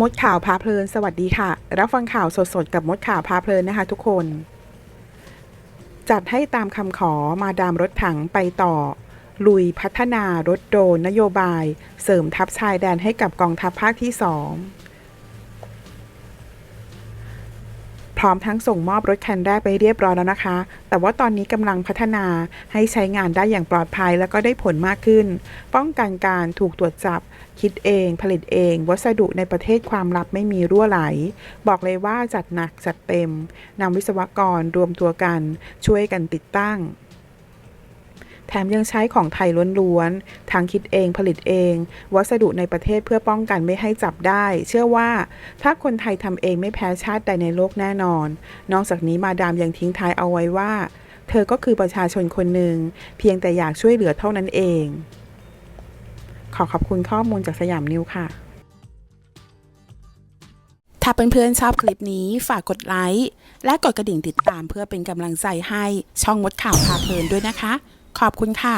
มดข่าวพาเพลิน สวัสดีค่ะ รับฟังข่าวสดๆ กับมดข่าวพาเพลินนะคะทุกคน จัดให้ตามคำขอมาดามรถถังไปต่อ ลุยพัฒนารถโดรนนโยบาย เสริมทัพชายแดนให้กับกองทัพภาคที่สอง พร้อมทั้งส่งมอบรถคันแรกไปเรียบร้อยแล้วนะคะ แต่ว่าตอนนี้กำลังพัฒนาให้ใช้งานได้อย่างปลอดภัยแล้วก็ได้ผลมากขึ้น ป้องกันการถูกตรวจจับ คิดเอง ผลิตเอง วัสดุในประเทศความลับไม่มีรั่วไหล บอกเลยว่าจัดหนักจัดเต็มนำวิศวกรรวมตัวกัน ช่วยกันติดตั้ง ถมยังใช้ของไทยล้วนๆ ทางคิดเองผลิตเอง วัสดุในประเทศเพื่อป้องกันไม่ให้จับได้ เชื่อว่าถ้าคนไทยทำเองไม่แพ้ชาติใดในโลกแน่นอน นอกจากนี้มาดามยังทิ้งท้ายเอาไว้ว่า เธอก็คือประชาชนคนหนึ่ง เพียงแต่อยากช่วยเหลือเท่านั้นเอง ขอขอบคุณข้อมูลจากสยามนิวค่ะ ถ้าเพื่อนๆชอบคลิปนี้ฝากกดไลค์และกดกระดิ่งติดตามเพื่อเป็นกำลังใจให้ช่องมดข่าวพาเพลินด้วยนะคะ ขอบคุณค่ะ